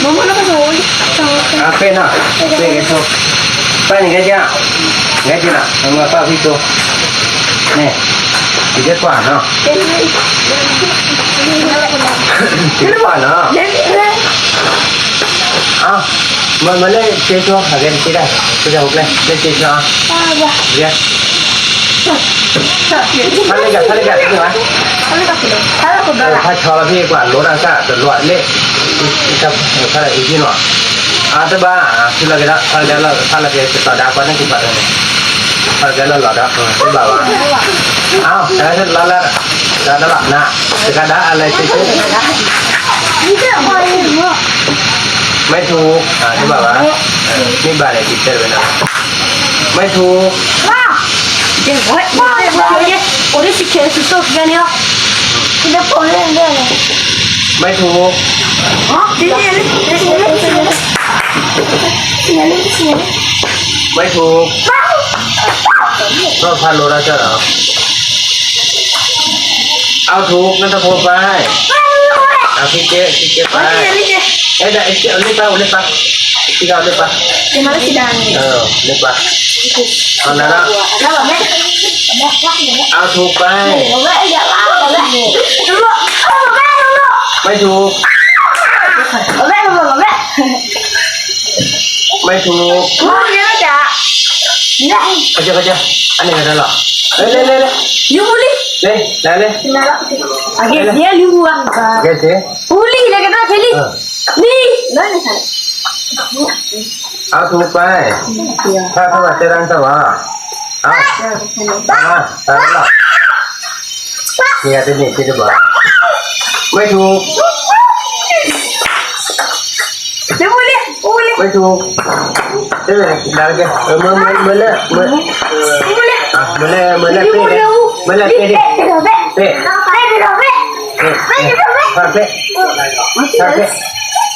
Mama ano ah, na kasuhol. Ape na. Ape ito. Pani gaji na. Gaji na. Ang mga pa dito. Ne. Tigat pa na. Tigat pa na. Ah. Malay, tigat pa. Hagan, tigat. Tigat pa. Tigat pa. Tigat pa. Mà mà lên chơi chỗ ở bên kia đây bây giờ lên lên chơi chỗ Ba ba. kia Sợ chuyện. thân lên cả thân lên cả cái gì vậy Nó gặp được. Nó gặp được เออ là. ถ้าชอละพี่กว่าโลดาซ่าจะลอยเละจะถ้าอะไรอีกทีหน่อยอาแต่บ้าคือเราจะถ้าเราถ้าเราจะต่อดาวก็นั่นคือแบบนี้ถ้าเราเราหลอดอะคือแบบว่าอ้าวแต่ถ้าเราละเราละนะจะกระดาอะไรซื้อ Đi cái ở ngoài đi đúng không? ไม่ถูก อ่าคือแบบว่านี่บาร์เลยติดเจอไปนะไม่ถูก Wow. Đừng quét. Wow, wow. Ủa đi xịt sự sốt ra nè. Cái đó bỏ lên đây này. ไม่ถูก Hả? Đi đi đi. Đi đi đi. Đi đi. Đi đi đi. ไม่ถูก Wow. ก็พันโลดาซ่าเห รอเอาถูกนั่นตะโพนไปเอาพี่เจ๊พี่เจ๊ไป Đi đi đi. Eh, dah, eh, boleh pak, boleh pak. Tiga boleh pak. Di mana sih dan? Oh, boleh pak. เอานะนะ Đó là mẹ. Mẹ lắc nữa. เอาถูกไป Mẹ dạ lắc mẹ. Đúng rồi. Ờ, mẹ đúng rồi. ไม่ถูก Mẹ đúng rồi mẹ. ไม่ถูก Không nhớ chả. Này. เขาเจอเขาเจออันนี้กันหรอเล่เล่เล่เล่ Liu buli. เล่เล่เล่ Agak dia liu buang. เกสเซ่ Buli dah kata Feli. เออ Ni. Mana sana? เอาถูกไปถ้าถ้าว่าเจรังสว่าเอาเอาตามหรอนี่อาจจะนี่ที่จะบอกไม่ถูก Dia buli. Buli. ไม่ถูกเจ๊เลยดังแกเออมือมือมือเล่มือ Buli. อะมือเล่มือเล่เป้เลยมือเล่เป้ดิ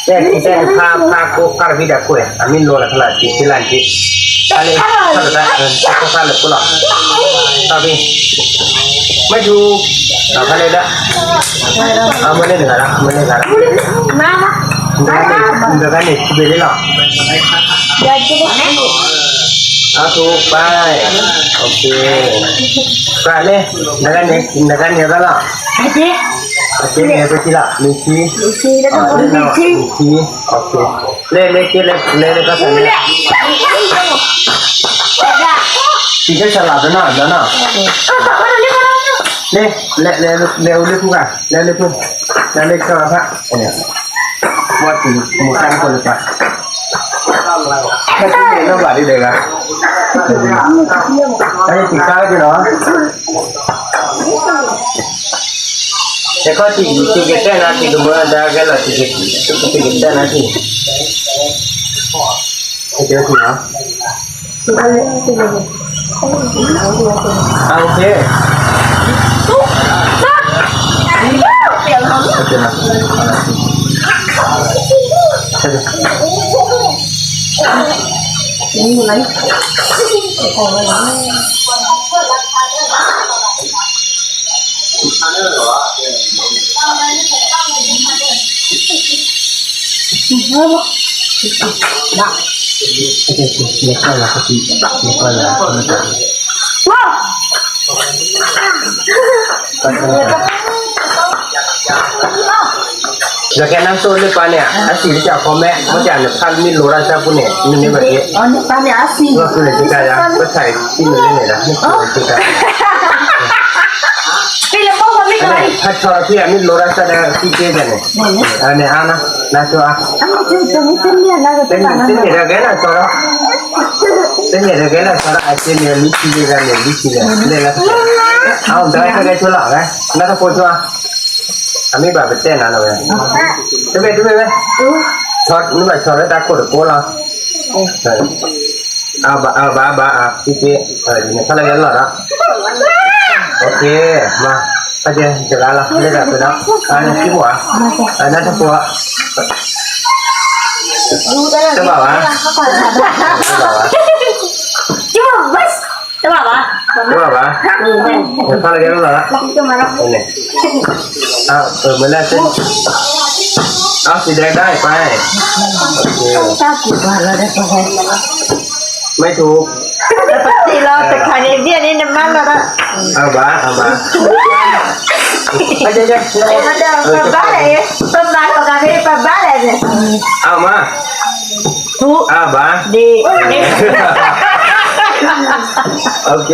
แต่ที่แต่ภาพภาพโกกวิดาคุยอามินโลละทลาจิตลันจิตอะไรทลาได้เงินโกกาเลกุลาตาบีไม่ดูทำอะไรได้อามันเล่นอะไรอามันเล่นอะไรมาละมาละมันจะกันเนี่ยไปเรื่อยละยาจิตนะอาตูไปโอเคไปเลยนักการเนี่ยนักการเนี่ยก็ละไปจิต da, ko kala pula. Tapi. Maju. Ah, kala da. Ah, mana negara? Mana negara? Mana? Negara negara ni sibele la. Dah jadi. Aku pai. Okey. Kale, negara ni negara ni da la. Ada. Okey, ni apa sila? Misi. Isi dah Ah, tak le na. buli. Misi. Okey. Le le ke le le le ka Buli. sana. Dah. Tiga salah dah na, dah na. Oh, tak mana ni mana? เร็วเร็วเร็วเร็วเร็วทุกอะเร็วเร็วทุกเร็วเร็วเข้ามาพระเนี่ยว่าถึงหมู่บ้านคนละปะแค่ที่เรียนแล้วบาดได้เลยกันไอ้ติดข้าวจีเนาะ แต่ก็ติดติดแค่นาทีก็เมื่อ เล็กไปแล้วครัพ่เล็กไปแล้วว้าวจากแกน้ำโซนเลยปะเนี่ยอาศิจาพ่อแม่เมื่จาเนี่ยท่นมิโลราชาปุเน่นี่ในประเทศอ๋อนี่ปะเนี่ยอาศิก็คือเลยที่กายนะก็ใส่ที่มือได้เลยนะนี่คือเลยที่กาย kami ke Anh lain. này, thật cho khi min lô ra sao đây, khi kia này này, anh này ăn á, là cho ăn, Kamu cerita mungkin dia nak tên kata tên này là cái là cho đó, tên này là cái là cho đó, ai tên này lý chi đi ra này, lý chi này, đây là, không, đây là cái chỗ lọ cái, nó có cho ăn, anh mới bảo cái tên nào rồi, thế về, thế về, về. ช็อตนี่แบบช็อตแล้วตากดโก้เราเอาบะเอาบะบะอะพี่พี่เออเนี่ยถ้าเรายันหลอดอะโอเค มา ไปเจอเจอกันละไม่ได้แบบนั้นอันนี้ที่หัวอันนั้นทั้งตัวจะบอกว่าจะบอกว่า Cuma bas. Coba apa? จะบอกว่าเดี๋ยวถ้าเรายันหลอดอะ Lagi ke mana? เนี่ยอ้าวเออเหมือนแรกเส้นเอาสีแดงได้ไปโอเค Sao chỉ bảo là đẹp rồi ไม่ถูก Thì lo thực hành này viên đi nằm ăn rồi đó เอาบ้าเอาบ้าเอาเจ๊เจ๊ Mà đâu, bà bá này Bà bá của cà phê, bà bá này nè เอามา Thu เอาบ้า Đi โอเค